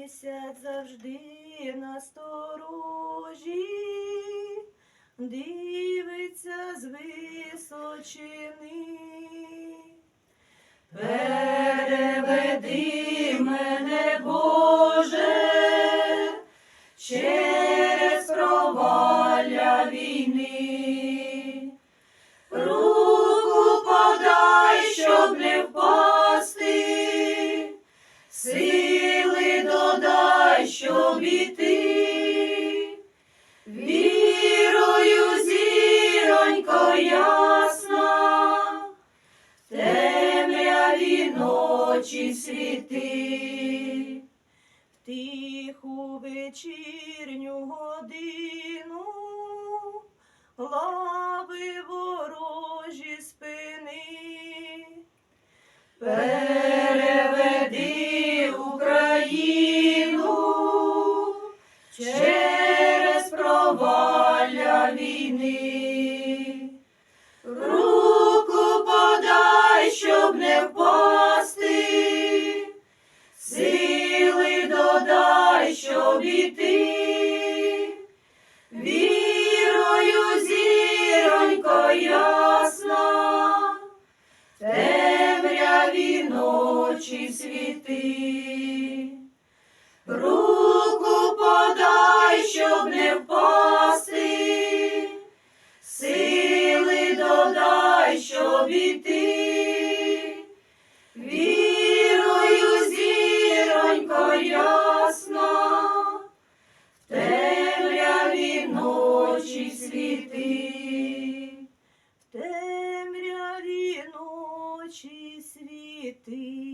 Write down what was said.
місяць завжди на сторожі, дивиться з височини. Переведи мене, Боже, щоб іти. Вірою, зіронько ясна, темряві ночі світи, в тиху вечірню годину лави ворожі спини. Переведи Україну щоб іти, вірою, зіронько ясна, темряві ночі світи, руку подай, щоб не впасти, сили додай, щоб іти. deity.